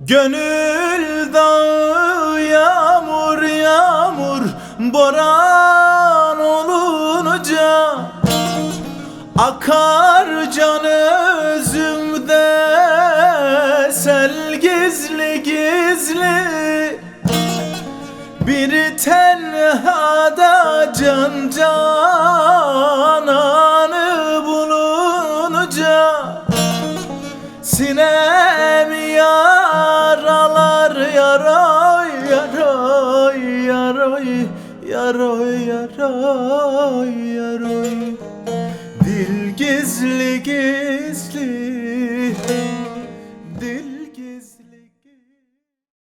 Gönül dağı yağmur yağmur boran olunca Akar can özümde sel gizli gizli. Bir tenhada can cananı bulunca Sinem yaralar yaroy yaroy yaroy yaroy yaroy yaroy. Dil gizli gizli